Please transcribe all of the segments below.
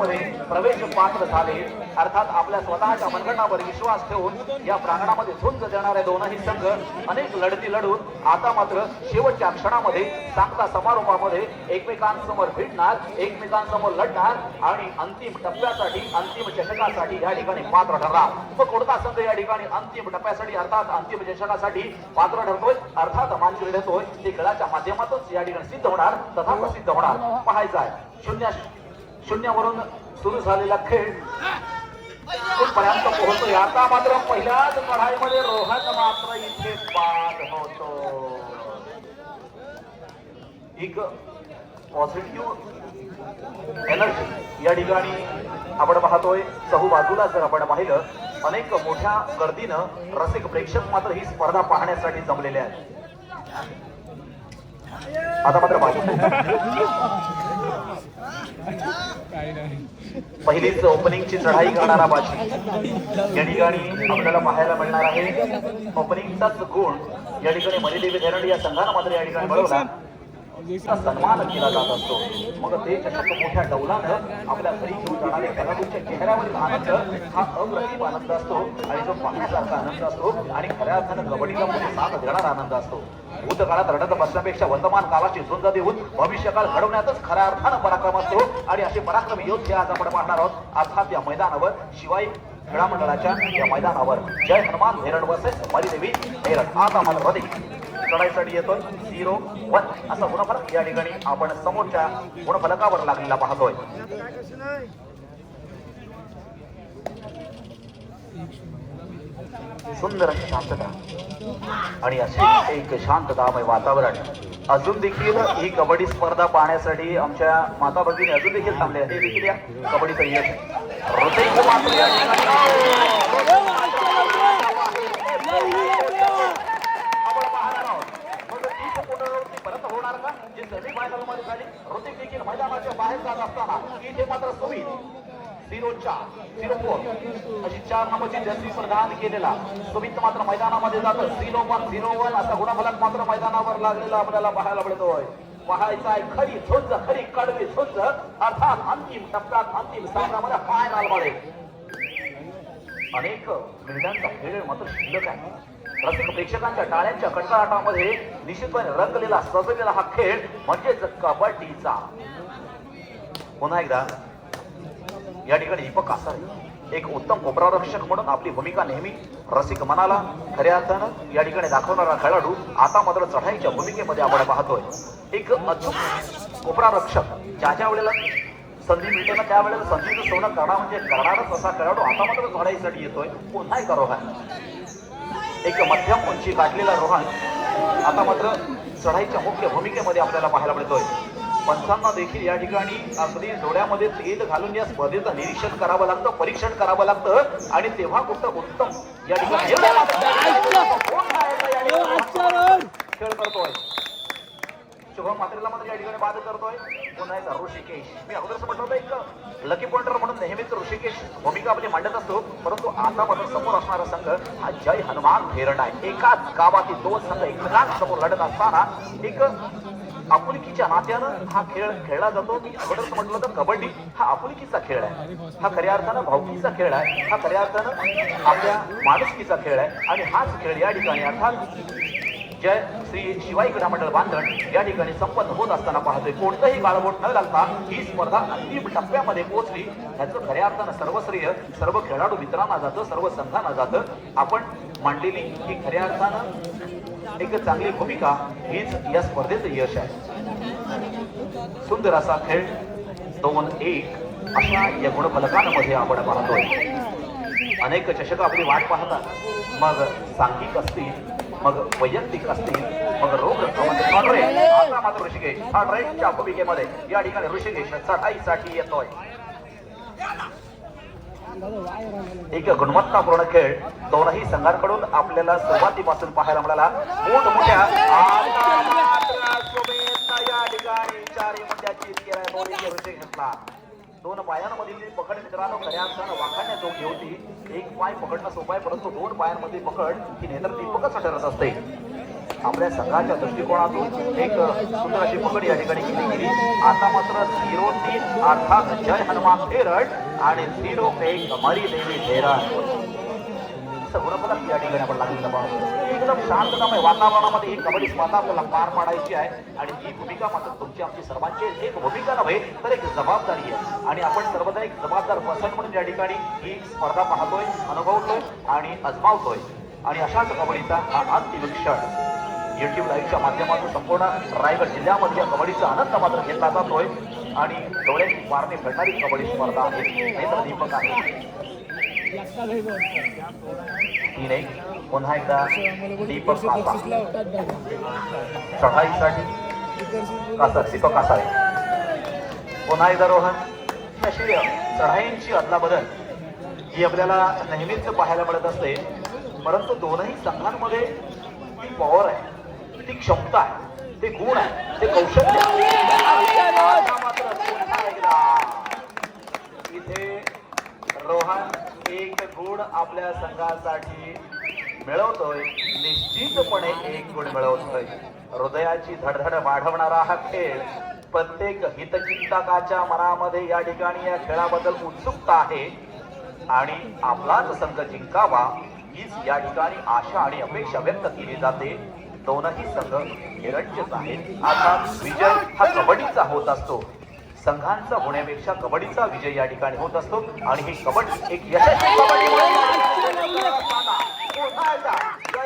प्रवेश पात्र झाले. अर्थात आपल्या स्वतःच्या मनगटावर विश्वास ठेवून या प्रांगणामध्ये झुंज देणारे दोनही संघ अनेक लढती लढून आता मात्र शेवटच्या क्षणामध्ये सांगता समारोपामध्ये एकमेकांसमोर भिडणार एकमेकांसमोर लढणार आणि अंतिम टप्प्यासाठी अंतिम चषकासाठी या ठिकाणी पात्र ठरणार. मग कोणता संघ या ठिकाणी अंतिम टप्प्यासाठी अर्थात अंतिम चषकासाठी पात्र ठरतोय? अर्थात मानचिल देतोय ते खेळाच्या माध्यमातून या ठिकाणी सिद्ध होणार तथा प्रसिद्ध होणार. पाहायचं आहे. शून्य शून्यावरून सुरू झालेला खेळ. पर्यंत पोहोचतोय आता मात्र पहिल्याच लढाईमध्ये रोहन मात्र इथे बाद होतो. एक पॉझिटिव्ह एनर्जी या ठिकाणी आपण पाहतोय. चहू बाजूला जर आपण पाहिलं अनेक मोठ्या गर्दीनं रसिक प्रेक्षक मात्र ही स्पर्धा पाहण्यासाठी जमलेले आहेत. आता मात्र बाजू पहिलीच ओपनिंगची चढाई करणारा बाजी. या ठिकाणी आपल्याला पाहायला मिळणार आहे. ओपनिंगचाच गुण या ठिकाणी मणिदेवी धरण या संघानं मात्र या ठिकाणी मिळवला सन्मान केला जात असतो. मग ते चषक मोठ्या डौलानं आपल्या घरी घेऊन जाणाऱ्या खेळाडूंच्या चेहऱ्यावरील आनंद हा अप्रतिम आनंद असतो. आणि जो पाहण्यासारखा आनंद असतो आणि खऱ्या अर्थानं कबड्डीला पुढे म्हणजे साथ देणारा आनंद असतो. भूतकाळात रडत बसण्यापेक्षा वर्तमान काळाची झुंज देऊन भविष्यकाळ घडवण्यातच खऱ्या अर्थानं पराक्रम असतो. आणि असे पराक्रम योद्धे आज आपण पाहणार आहोत. अर्थात या मैदानावर शिवाय क्रीडा मंडळाच्या या मैदानावर. जय हनुमान हेरण वर्सेस मरीदेवी हेरण आज आम्हाला मध्ये चढाईसाठी येतोय. झिरो वन असा गुणफलक या ठिकाणी आपण समोरच्या गुणफलकावर लागलेला पाहतोय. सुंदर अशी शांतता. आणि असे एक शांततामय वातावरण. अजून देखील ही कबड्डी स्पर्धा पाहण्यासाठी आमच्या माता भगिनी अजून देखील थांबले हे देखील या कबड्डीचं यश हृदय मात्र या ठिकाणी आपण पाहणार आहोत मग तीच पुनरावृत्ती परत होणार मध्ये झाली. ऋतिक देखील मैदानाच्या बाहेर जात असताना इथे मात्र सुमित झिरो चार झिरो फोर अशी चार जर्सी प्रदान केलेला. सुमित मात्र मैदानामध्ये जातो. झिरो वन झिरो वन असा गुणफलक मात्र मैदानावर लागलेला आपल्याला पाहायला मिळतोय. पाहायचा आहे खरी झुंज खरी कडवी झुंज. अर्थात अंतिम टप्प्यात अंतिम सामन्यामध्ये फायनलमध्ये. अनेक मिनिटांचा खेळ मात्र शिल्लक आहे. प्रेक्षकांच्या टाळ्यांच्या कडकडाटामध्ये निश्चितपणे रंगलेला सजलेला हा खेळ म्हणजेच कबड्डीचा. पुन्हा एकदा या ठिकाणी दीपक कासारे एक उत्तम कोपरारक्षक म्हणून आपली भूमिका नेहमी रसिक मनाला खऱ्या अर्थानं या ठिकाणी दाखवणारा खेळाडू आता मात्र चढाईच्या भूमिकेमध्ये आपण पाहतोय. एक अचूक कोपरारक्षक ज्या ज्या वेळेला संधी मिळते ना त्यावेळेला संधीचं सोनं करणं म्हणजे करणारच असा खेळाडू आता मात्र चढाईसाठी येतोय. पुन्हा एक रोहन एक मध्यम उंची गाठलेला रोहन आता मात्र चढाईच्या मुख्य भूमिकेमध्ये आपल्याला पाहायला मिळतोय. पंचांना देखील या ठिकाणी अगदी डोळ्यामध्ये तेल घालून या स्पर्धेचं निरीक्षण करावं लागतं परीक्षण करावं लागतं आणि तेव्हा कुठं उत्तम या ठिकाणी खेळ करतोय. शुभम मात्रेला मात्र या ठिकाणी बाद करतोय. पुन्हा एकदा ऋषिकेश. मी अगोदरच म्हटलं होतं एक लकी पॉइंटर म्हणून नेहमीच ऋषिकेश भूमिका आपली मांडत असतो. परंतु आता मात्र समोर असणारा संघ हा जय हनुमान भेरण आहे. एकाच गावातील दोन संघ एकमेकांसमोर लढत असताना एक आपुलकीच्या नात्यानं हा खेळ खेळला जातो. मी अगोदरच म्हटलं तर कबड्डी हा आपुलकीचा खेळ आहे. हा खऱ्या अर्थानं भावकीचा खेळ आहे. हा खऱ्या अर्थानं आपल्या माणुसकीचा खेळ आहे. आणि हाच खेळ या ठिकाणी अर्थात जय श्री शिवाई क्रीडामंडळ बांधण. या ठिकाणी संपन्न होत असताना पाहतोय कोणतंही गाळबोट न लागता ही स्पर्धा अंतिम टप्प्यामध्ये पोहोचली. ह्याचं खऱ्या अर्थानं सर्व श्रेय सर्व खेळाडू मित्रांना जातं सर्व संघांना जातं. आपण मांडलेली ही खऱ्या अर्थानं एक चांगली भूमिका हीच या स्पर्धेचं यश आहे. सुंदर असा खेळ दोन एक अशा या गुणफलकांमध्ये आपण पाहतोय. अनेक चषक आपली वाट पाहतात. मग सांघिक असतील मग वैयक्तिक असतील मग रोग आता मात्र ऋषिकेश हा ड्राईव्हच्या भूमिकेमध्ये या ठिकाणी ऋषिकेश चढाईसाठी येतोय एक गुणवत्तापूर्ण खेळ दोनही संघांकडून आपल्याला सुरुवातीपासून पाहायला मिळाला मोठमोठ्या या ठिकाणी चारी ऋषिकेशला दोन पायांमधील पकड मित्रांनो खऱ्या अर्थानं वाखाण्याजोगी होती. एक पाय पकडणं सोपं आहे परंतु दोन पायांमधील पकड ही नेत्र दीपकच ठरत असते. आपल्या संघाच्या दृष्टिकोनातून एक सुंदर अशी पकड या ठिकाणी केली गेली. आता मात्र झिरो तीन अर्थात जय हनुमान थेरड आणि झिरो एक मरी देवी थेरड गुणफलक या ठिकाणी आपण लागलेलं पाहतो. एकदम शांततामय वातावरणामध्ये ही कबड्डी स्पर्धा आपल्याला पार पाडायची आहे. आणि ही भूमिका मात्र तुमची आमची सर्वांची एक भूमिका नव्हे तर एक जबाबदारी आहे. आणि आपण सर्वजण एक जबाबदार पर्सन म्हणून या ठिकाणी ही स्पर्धा पाहतोय अनुभवतोय आणि अजमावतोय. आणि अशाच कबड्डीचा हा अंतिम क्षण. युट्यूब लाईव्हच्या माध्यमातून संपूर्ण रायगड जिल्ह्यामध्ये या कबड्डीचा आनंद मात्र घेतला जातोय. आणि डोळ्याची मारणे फेडणारी कबड्डी स्पर्धा आहे. हे तर दीपक आहे. तीन एक पुन्हा एकदा दीपक चढाईसाठी कासार दीपक कासारे. पुन्हा एकदा रोहन. अशी चढाईंची अदलाबदल ही आपल्याला नेहमीच पाहायला मिळत असते. परंतु दोनही संघांमध्ये ती पॉवर आहे ती क्षमता आहे ते गुण आहे ते कौशल्य मात्र रोहन एक गुण आपल्या संघासाठी मिळवतोय. निश्चितपणे एक गुण मिळवतोय. हृदयाची धडधड वाढवणारा हा खेळ प्रत्येक हितचिंतकाच्या मनामध्ये या ठिकाणी या खेळाबद्दल उत्सुकता आहे. आणि आपलाच संघ जिंकावा हीच या ठिकाणी आशा आणि अपेक्षा व्यक्त केली जाते. दोनही संघ निरंजक आहेत. आता विजय हा कबड्डीचा होत असतो. संघांचा होण्यापेक्षा कबड्डीचा विजय या ठिकाणी होत असतो. आणि ही कबड्डी एक यशस्वी कबड्डी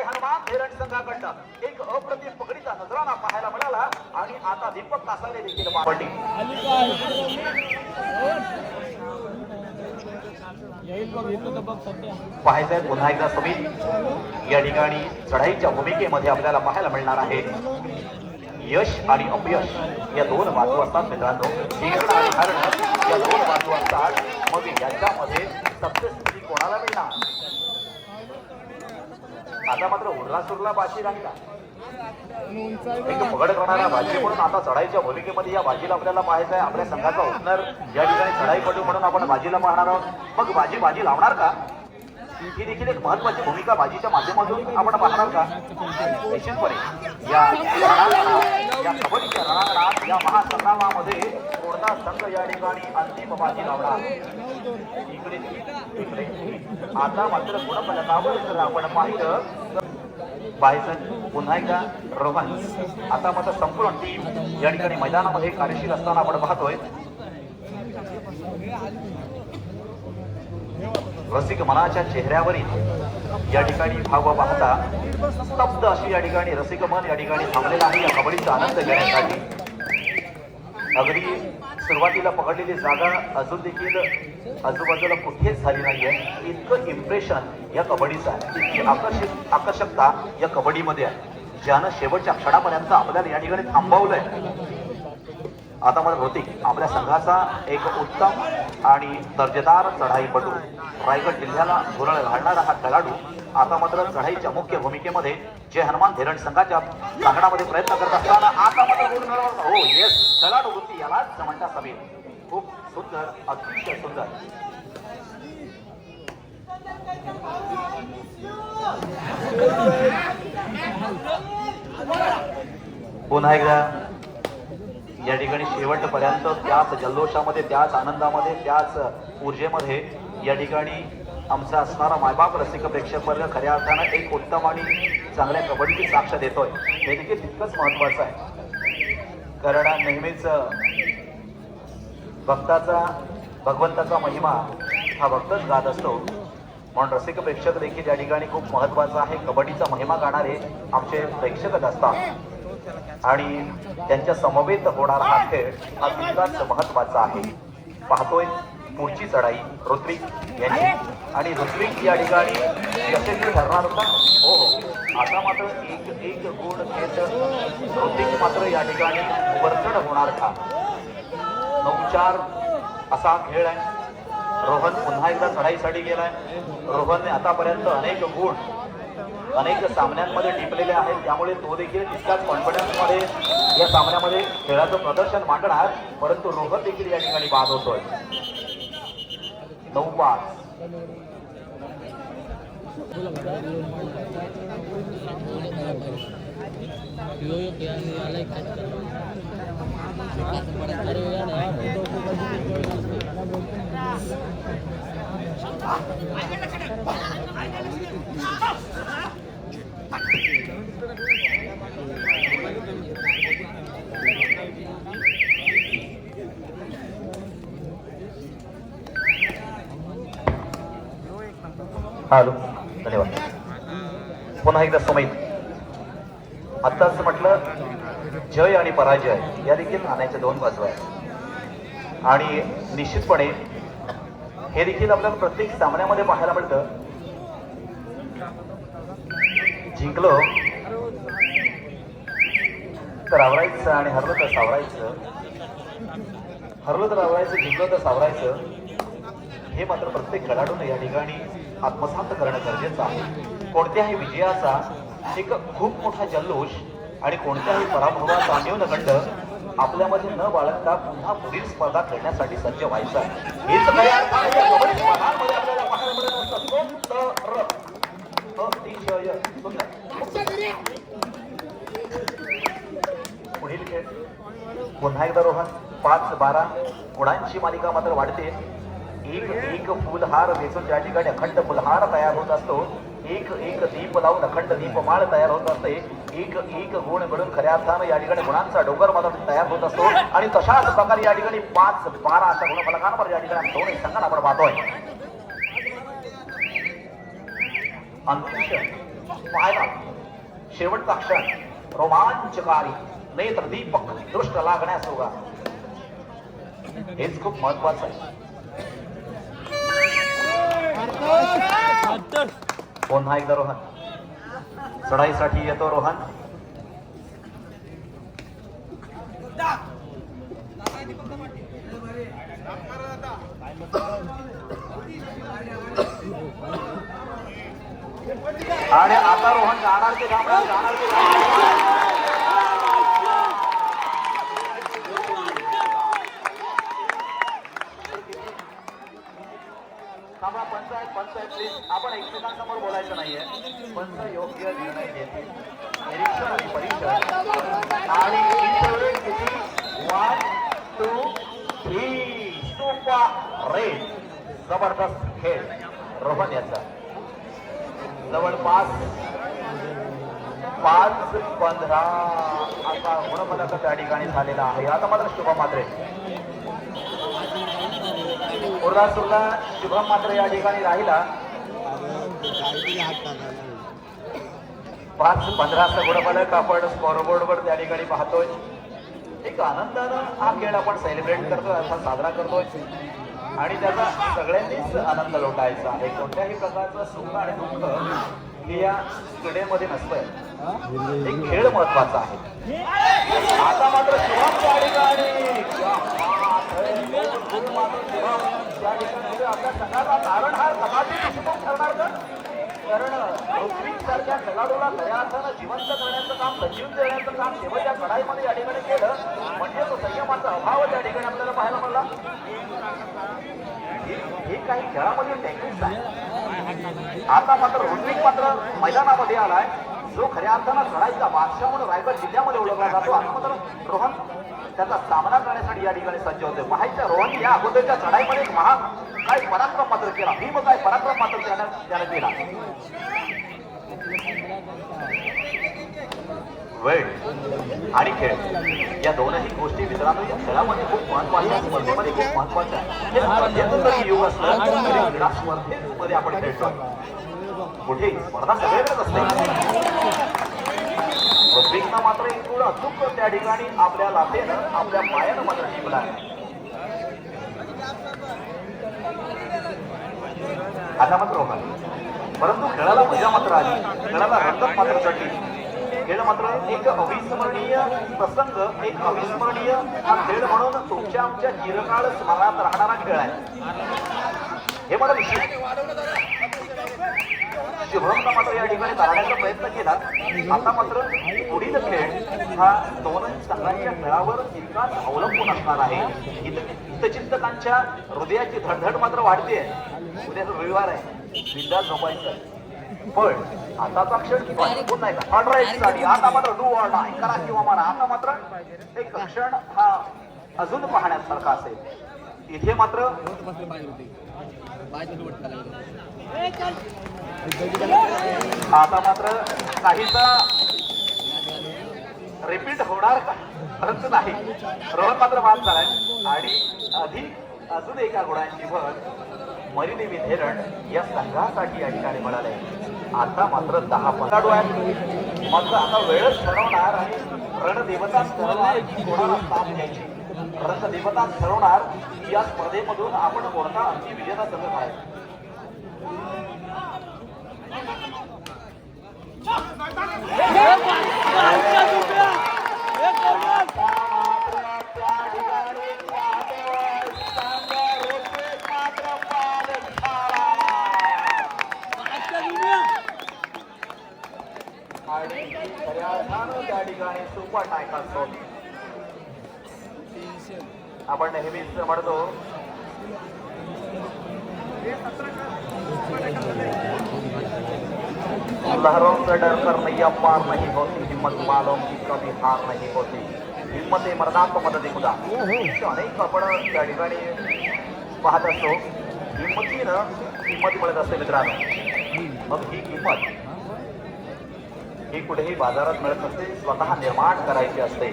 हनुमान हेरण संघाकडनं एक अप्रतिम पकडीचा नजराना पाहायला मिळाला. आणि आता दीपक कासाले देखील कबड्डी पाहायचंय पुन्हा एकदा समीर. या ठिकाणी चढाईच्या भूमिकेमध्ये आपल्याला पाहायला मिळणार आहे. यश आणि अपयश या दोन बाजू असतात मित्रांनो जिंकणं आणि हरणं या दोन बाजू असतात मग याच्यामध्ये सक्सेसफुली कोणाला मिळणार आता मात्र उरलासुरला बाजी राहिला एक पगड करणारा भाजी म्हणून आता चढाईच्या भूमिकेमध्ये या भाजीला आपल्याला पाहायचं आहे आपल्या संघाचा ओपनर या ठिकाणी चढाईपटू म्हणून आपण भाजीला पाहणार आहोत मग बाजी बाजी लावणार का ही देखील एक महत्वाची भूमिका भाजीच्या माध्यमातून आपण पाहणार का? निश्चितपणे. या रणांगणात, या कबड्डीच्या रणांगणात या महासंग्रामामध्ये कोणता संघ या ठिकाणी अंतिम बाजी लावणार इकडे इकडे आता मात्र गुणफलकावर जर आपण पाहिलं बायसन पुन्हा एकदा रोहन. आता मात्र संपूर्ण टीम या ठिकाणी मैदानामध्ये कार्यशील असताना आपण पाहतोय. रसिक मनाच्या चेहऱ्यावरील या ठिकाणी भाव पाहता स्तब्ध अशी या ठिकाणी रसिक मन या ठिकाणी थांबलेलं आहे. या कबड्डीचा आनंद घेण्यासाठी. अगदी सुरुवातीला पकडलेली जागा अजून देखील आजूबाजूला कुठेच झाली नाहीये. इतकं इम्प्रेशन या कबड्डीचं आहे. इतकी आकर्षित आकर्षकता या कबड्डीमध्ये आहे. ज्यानं शेवटच्या क्षणापर्यंत आपल्याला या ठिकाणी थांबवलंय. आता मला भौतिक आपल्या संघाचा एक उत्तम आणि दर्जेदार चढाईपटू रायगड जिल्ह्याला धुरळ घालणारा हा खेळाडू आता मात्र चढाईच्या मुख्य भूमिकेमध्ये जे हनुमान धीरण संघाच्या सांगण्यामध्ये प्रयत्न करत असताना आता मात्र गुण हो येस खेळाडू वृत्ती यालाच म्हणता समीर खूप सुंदर अतिशय सुंदर. पुन्हा एकदा. या ठिकाणी शेवटपर्यंत त्याच जल्लोषामध्ये त्याच आनंदामध्ये त्याच ऊर्जेमध्ये या ठिकाणी आमचा असणारा मायबाप रसिक प्रेक्षक वर्ग खऱ्या अर्थानं एक उत्तम आणि चांगल्या कबड्डीची साक्ष देतोय. हे देखील तितकंच महत्वाचं आहे. कारण नेहमीच भक्ताचा भगवंताचा महिमा हा भक्तच गात असतो. म्हणून रसिक प्रेक्षक देखील या ठिकाणी खूप महत्त्वाचा आहे. कबड्डीचा महिमा गाणारे आमचे प्रेक्षकच असतात. आणि त्यांच्या समवेत होणारा हा खेळ हा तितकाच महत्त्वाचा आहे. पाहतोय पुढची चढाई ऋत्विक यांची. आणि ऋत्विक या ठिकाणी यशस्वी ठरणार होता. हो हो. आता मात्र एक एक गुण घेत ऋत्विक मात्र या ठिकाणी वरचढ होणार का? नऊ चार असा खेळ आहे. रोहन पुन्हा एकदा चढाईसाठी गेलाय. रोहनने आतापर्यंत अनेक गुण अनेक सामन्यांमध्ये टिपलेले आहेत. त्यामुळे तो देखील तितकाच कॉन्फिडन्समध्ये या सामन्यामध्ये खेळाचं प्रदर्शन मांडणार. परंतु रोहन देखील या ठिकाणी बाद होतोय. नऊ पाच हॅलो धन्यवाद पुन्हा एकदा आता आत्ताच म्हटलं जय आणि पराजय या देखील नाण्याच्या दोन बाजू आहेत. आणि निश्चितपणे हे देखील आपल्याला प्रत्येक सामन्यामध्ये पाहायला मिळतं. जिंकलो. तर आवरायचं आणि हरलो तर सावरायचं. हरलो तर आवरायचं जिंकलो तर सावरायचं. हे मात्र प्रत्येक खेळाडूने या ठिकाणी आत्मसात करणं गरजेचं आहे. कोणत्याही विजयाचा एक खूप मोठा जल्लोष आणि कोणत्याही पराभवाचा न्यूनगंड आपल्यामध्ये न बाळगता पुन्हा पुढील स्पर्धा खेळण्यासाठी सज्ज व्हायचं आहे. हेच खऱ्या अर्थाने या कबड्डी स्पर्धांमध्ये आपल्याला पाहायला मिळत असतं. सुंदर. अतिशय सुंदर. पुढील खेळ पुन्हा एकदा रोहन पाच बारा. गुणांची मालिका मात्र वाढते. एक एक फुलहार वेचून त्या ठिकाणी अखंड फुलहार तयार होत असतो. एक एक दीप लावून अखंड दीपमाळ तयार होत असते. एक एक गुण मिळून खऱ्या अर्थानं या ठिकाणी गुणांचा डोंगर मात्र तयार होत असतो. आणि तशाच प्रकारे या ठिकाणी पाच बारा अशा गुणफलकांवर या ठिकाणी दोन्ही संघांना आपण पाहतोय. अंतिम क्षण पाहायला शेवटचा क्षण रोमांचकारी. नेत्र दीपक दृष्ट लागण्यास उगा. हेच खूप महत्वाचं आहे. पुन्हा एकदा रोहन. चढाईसाठी येतो रोहन. आणि आता रोहन जाणार ते जाणार जाणार ते जाणार. करायचं बोलायचं नाहीये पण योग्य निर्णय घेते निरीक्षण आणि परीक्षण आणि इंटरव्ह्यू किती? One two three super raid जबरदस्त खेळ. रोहन याचा. जवळपास पाच पंधरा असा गुणफलक त्या ठिकाणी झालेला आहे. आता मात्र शुभम मात्रे. उरला शुभम मात्र या ठिकाणी राहिला. पाच पंधराचा गुणफलक आपण स्कोरबोर्डवर त्या ठिकाणी पाहतोय. एक आनंदानं हा खेळ आपण सेलिब्रेट करतोय असा साजरा करतोय. आणि त्याचा सगळ्यांनीच आनंद लोटायचा. आहे कोणत्याही प्रकारचं सुख आणि दुःख हे या क्रीडेमध्ये नसतंय. एक खेळ महत्त्वाचा आहे. आता मात्र शुभम त्या ठिकाणी त्या ठिकाणी आपल्या संघाचा तारणहार कदाचित शुभम ठरणार का? कारण ऋत्विक सारख्या खेळाडूला खऱ्या अर्थानं जिवंत करण्याचं काम सजीव देण्याचं काम शेवटच्या लढाईमध्ये या ठिकाणी केलं. म्हणजे तो संयमाचा अभाव त्या ठिकाणी आपल्याला पाहायला मिळाला. हे- काही खेळामध्ये टेक्निक्स आहे आता मात्र ऋत्विक मात्र मैदानामध्ये आलाय. जो खऱ्या अर्थानं चढाईचा बादशाह म्हणून रायगड जिल्ह्यामध्ये ओळखला जातो आता मात्र रोहन त्याचा सामना करण्यासाठी या ठिकाणी सज्ज होते माहिती रोहन या अगोदरच्या चढाईमध्ये एक महा काय पराक्रम मात्र केला. भीम काय पराक्रम मात्र त्यानं केला. वेळ आणि खेळ. या दोनही गोष्टी मित्रांनो या खेळामध्ये खूप महत्त्वाच्या स्पर्धेमध्ये खूप महत्त्वाच्या. हे स्पर्धेचं जरी युग असलं तरी क्रीडा स्पर्धेमध्ये आपण खेळतोय. कुठे स्पर्धा सगळीकडेच असते. ऋत्विकनं मात्र एकूण अचूक त्या ठिकाणी आपल्या लाथेनं आपल्या पायानं मात्र जिंकला आता मात्र होता परंतु खेळाला मजा मात्र आली. खेळाला रंगत मात्र चढली. खेळ मात्र एक अविस्मरणीय प्रसंग एक अविस्मरणीय हा खेळ म्हणून तुमच्या आमच्या चिरकाळ स्मरणात राहणारा खेळ आहे. हे मला विशेष म्हणजे शुभमला मात्र या ठिकाणी जाण्याचा प्रयत्न केला. आता मात्र पुढील खेळ हा दोन संघांच्या खेळावर तितकाच अवलंबून असणार आहे. हितचिंतकांच्या हृदयाची धडधड मात्र वाढते उद्या रविवार आहे. बिंदास झोपायचं पण आताचा क्षण किंवा पुन्हा नाही का साठी आता मात्र डू ऑर करा किंवा मारा. आता मात्र एक क्षण हा अजून पाहण्यासारखा असेल. इथे मात्र आता मात्र काहीसा रिपीट होणार का? परंतु नाही. रोहन मात्र बाद झालाय. आणि अधिक अजून एका गुणांची भर मरिदेवी धेरण या संघासाठी या ठिकाणी मिळाले आता मात्र दहा पंधरा आहेत मात्र आता वेळच ठरवणार आणि रणदेवताच ठरवणार. की कोणाला स्थान द्यायची? रणदेवताच ठरवणार. की या स्पर्धेमधून आपण कोणता अंतिम विजेता संघ आहे त्या ठिकाणी सुपर टायका आपण नेहमीच म्हणतो लहरों से डर कर नैया पार नहीं होती हिम्मत वालों की कभी हार नहीं होती। हिम्मत मरणात मदत खुदा। अनेक आपण त्या ठिकाणी पाहत असतो हिंमतीनं किंमत मिळत असते मित्रांनो मग ही किंमत ही कुठेही बाजारात मिळत नसते स्वतः निर्माण करायची असते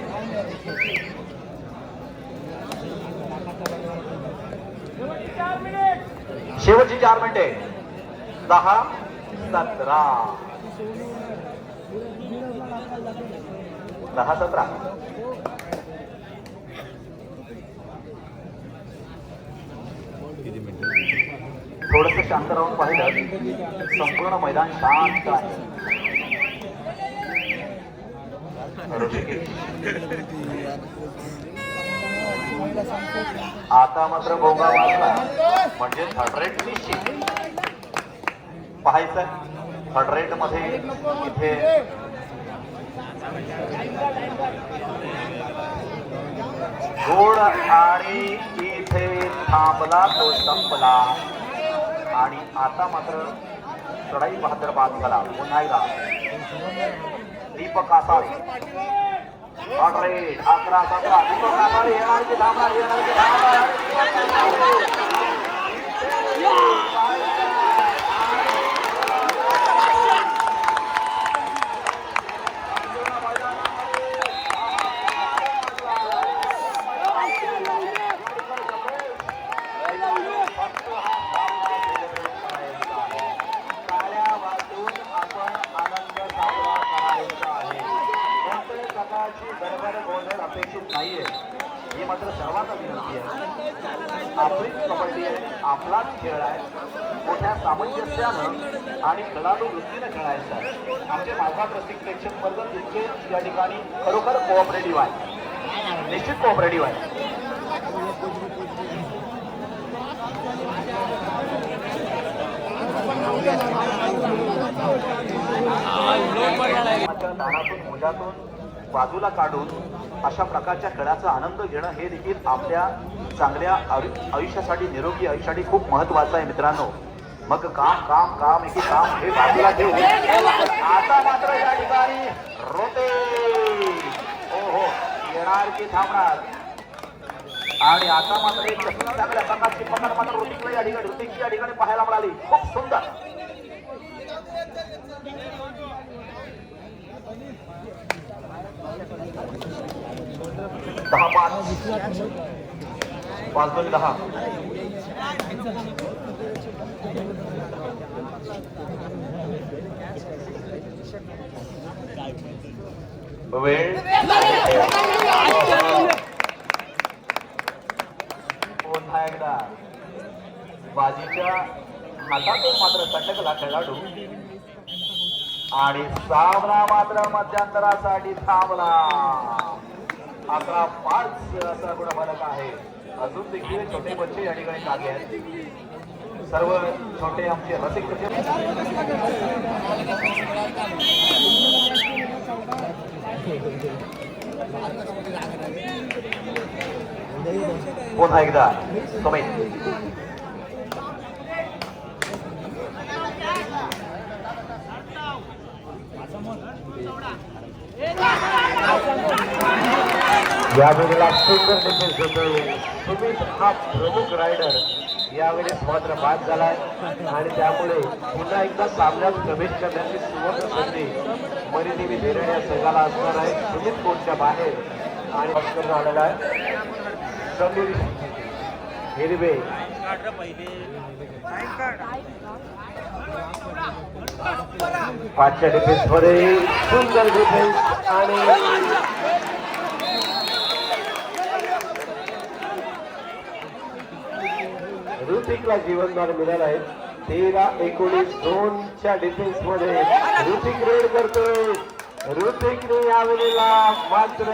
शेवटची चार मिनिटे। दहा सतरा. दहा सतरा. थोडस शांत राहून पाहिलं संपूर्ण मैदान शांत आहे. आता मात्र भोगा वाजला. म्हणजे थर्ड रेट निश्चित पाहायचं. थर्डमध्ये इथे. गोड आणि इथे थांबला तो संपला. आणि आता मात्र चढाई बहादर बाद झाला पुन्हा एकदा दीपक आसारी. रेट अकरा सतरा. दीपक आसारी येणार की थांबणार येणार की थांबणार टाळ्या वाजवून आपण आनंद साजरा करायचा आहे कोणत्याही प्रकारची गडबड गोंधळ अपेक्षित नाहीये ही मात्र सर्वांना विनंती आहे आपलीच कबड्डी आहे आपलाच खेळ आहे मोठ्या सामंजस्यानं आणि खेळाडू वृत्तीनं खेळायचा आहे आमचे मालकात रसिक प्रेक्षक वर्ग तितके या ठिकाणी खरोखर कोऑपरेटिव्ह आहे निश्चित कोऑपरेटिव्ह आहे माझ्या दानातून मोजातून बाजूला काढून अशा प्रकारच्या खेळाचा आनंद घेणं हे देखील आपल्या चांगल्या आयु- आयुष्यासाठी निरोगी आयुष्यासाठी खूप महत्वाचं आहे मित्रांनो. मग काम काम काम एकी काम हे बाजूला घेऊन आता मात्र या ठिकाणी रोते. हो हो येणार की थांबणार? आणि आता मात्र एक चांगल्या प्रकारची पकड मात्र ऋतिकला या ठिकाणी ऋतिकची या ठिकाणी पाहायला मिळाली. खूप सुंदर. दहा पाच. पाच दोन दहा. वेळ. पुन्हा एकदा? बाजीच्या हातातून मात्र चटकला खेळाडू. आणि सामना मात्र मध्यंतरासाठी थांबला. अकरा पाच असा गुणफलक आहे. अजून देखील छोटे बच्चे या ठिकाणी जागे आहेत. सर्व छोटे आमचे रसिक पुन्हा एकदा? कमी यावेळेला सुंदर डिफेन्स होतोय सुमित हा प्रमुख रायडर यावेळेस मात्र बाद झालाय. आणि त्यामुळे पुन्हा एकदा सामन्यात प्रवेश करण्याची सुवर्ण संधी मरिदेवी देरड या संघाला असणार आहे. सुमित कोर्टच्या बाहेर आणि ऑस्कर झालेला आहे. समीर हिरवे. पाचच्या डिफेन्समध्ये सुंदर डिफेन्स आणि ऋतिकला जीवनदान मिळालं आहे. तेरा एकोणीस दोनच्या डिफेन्समध्ये ऋतिक रेड करतोय. ऋतिकने यावेळेला मात्र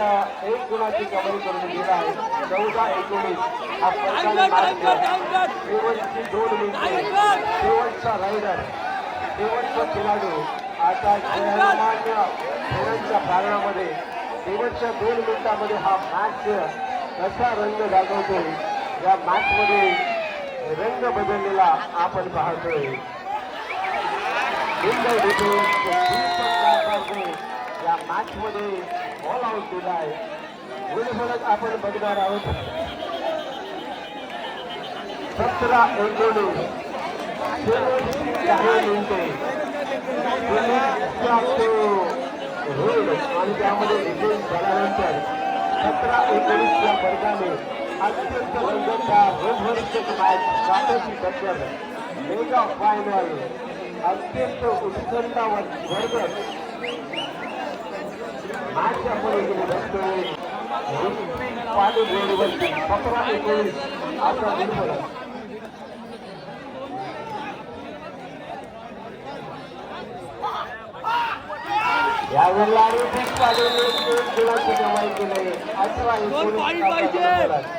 एक गुणाची कमाई करून दिला आहे. चौदा एकोणीस हा. शेवटची दोन मिनिटे शेवटचा रायडर शेवटचा खेळाडू. आता जयमान्य खेळांच्या प्रांगणामध्ये शेवटच्या दोन मिनिटांमध्ये हा मॅच कसा रंग दाखवतो या मॅच मध्ये रंग बदललेला आपण पाहतोय. या मॅच मध्ये ऑल आउट दिलाय गुणफलक आपण बघणार आहोत. सतरा एकोणीस शेवटची आणि त्यामध्ये डिफेन्स झाल्यानंतर सतरा एकोणीसच्या वर्गाने अत्यंत रोमहर्षक मॅच काटाची टक्कर मेगा फायनल अत्यंत उत्कंठावर वर्ग मॅच आपण इकडे बघतोय ऋत्विक पाटील रोडवरती सतरा एकोणीस आता निर्मला यावेळेला ऋतिक पाटीलने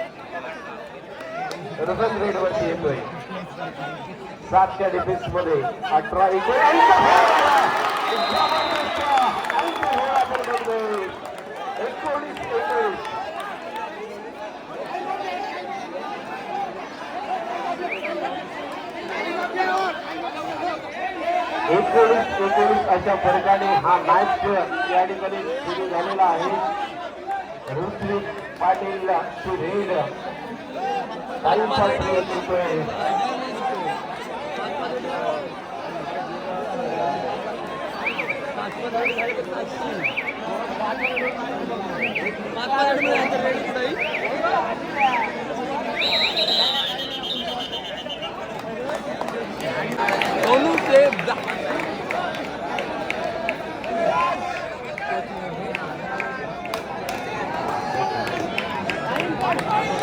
एक गुणाची रेडवरती येतोय. सातच्या डिफेन्समध्ये अठरा एकोणीस एकोणीस एकोणीस. एकोणीस अशा फरकाने हा मॅच या ठिकाणी सुरू झालेला आहे. ऋत्विक पाटील सुधीर. रेड काही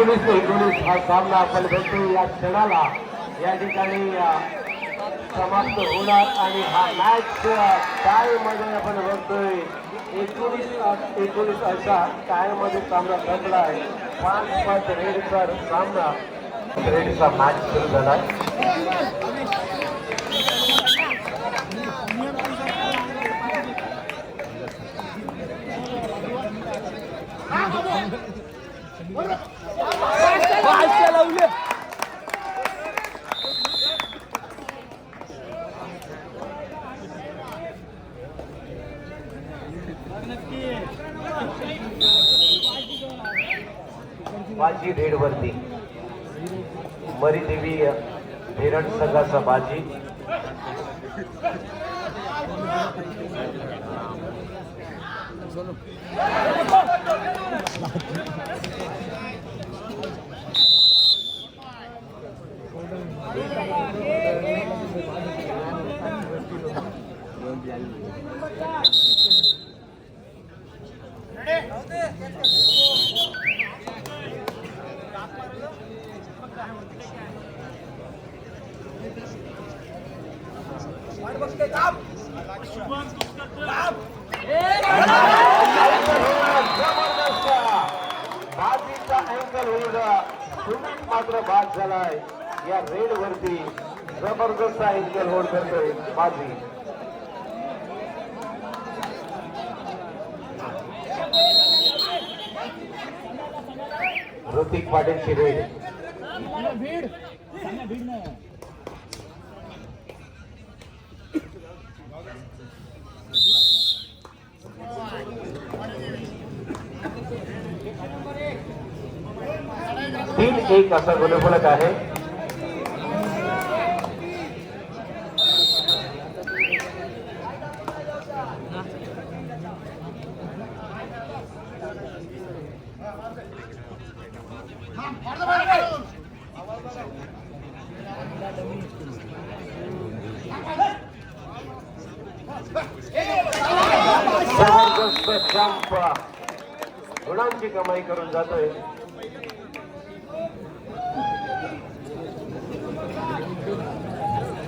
एकोणीस ते एकोणीस हा सामना आपण भेटतो या क्षणाला या ठिकाणी समाप्त होणार आणि हा मॅच टायमध्ये आपण बघतोय? एकोणीस एकोणीस अशा टायमध्ये सामना घडला आहे? पाच पाच रेडचा सामना. रेडचा मॅच सुरू झाला. लावले. बाजी रेड वरती मरीदेवी हिरण संघाचा बाजी. बाजीचा अँकल होल्डर सुनील मात्र बाद झालाय या रेड जबरदस्त अँकल होल्ड करतोय बाजी ऋतिक पाटीलची रेड. एक असा गुणफलक आहे. गुणांची कमाई करून जातोय.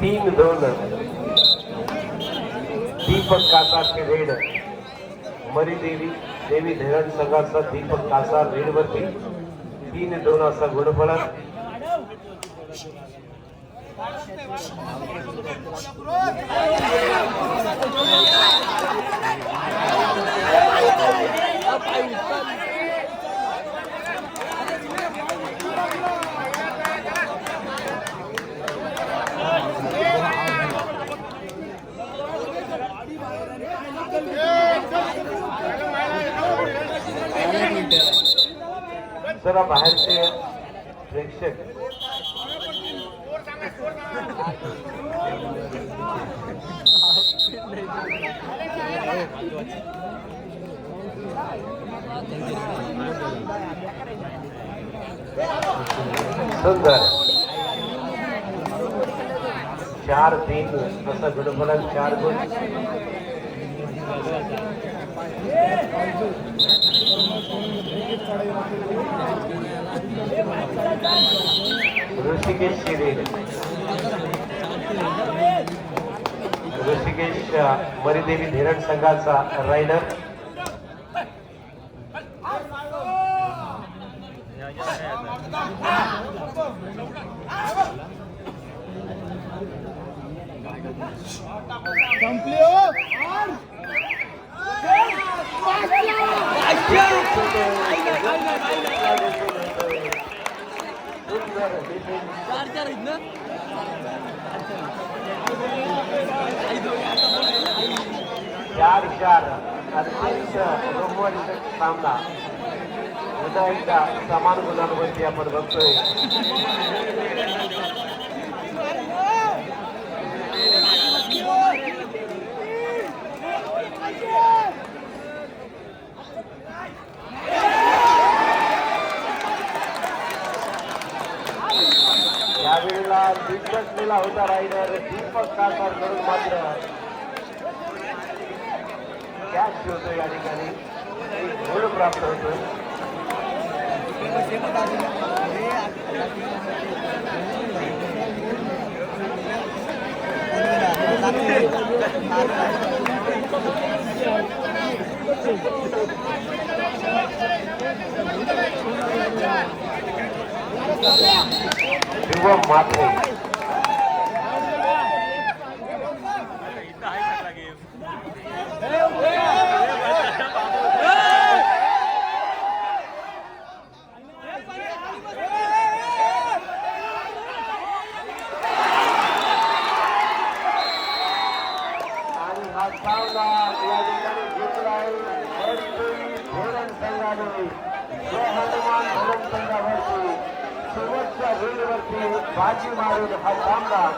तीन दोन. दीपक कासारचे रेड. मरी देवी देवी धरण संघाचा दीपक कासार रेड वरती तीन दोन असा गुणफलक जरा बाहेरचे प्रेक्षक. सुंदर. चार तीन असं गुणफलक चार गुण ऋषिकेश शिरे ऋषिकेश मरिदेवी धीरण संघाचा रायडर संपली हो चार चार आहेत ना चार चार अत्यंत रोमवारीचा सामना पुन्हा एकदा समान गुणांवरती आपण बघतोय यावेळेला दिग्दर्शलेला होता रायडर दीपक कासार करून मात्र कॅच होतो गोल प्राप्त होतो शिवम मात्रे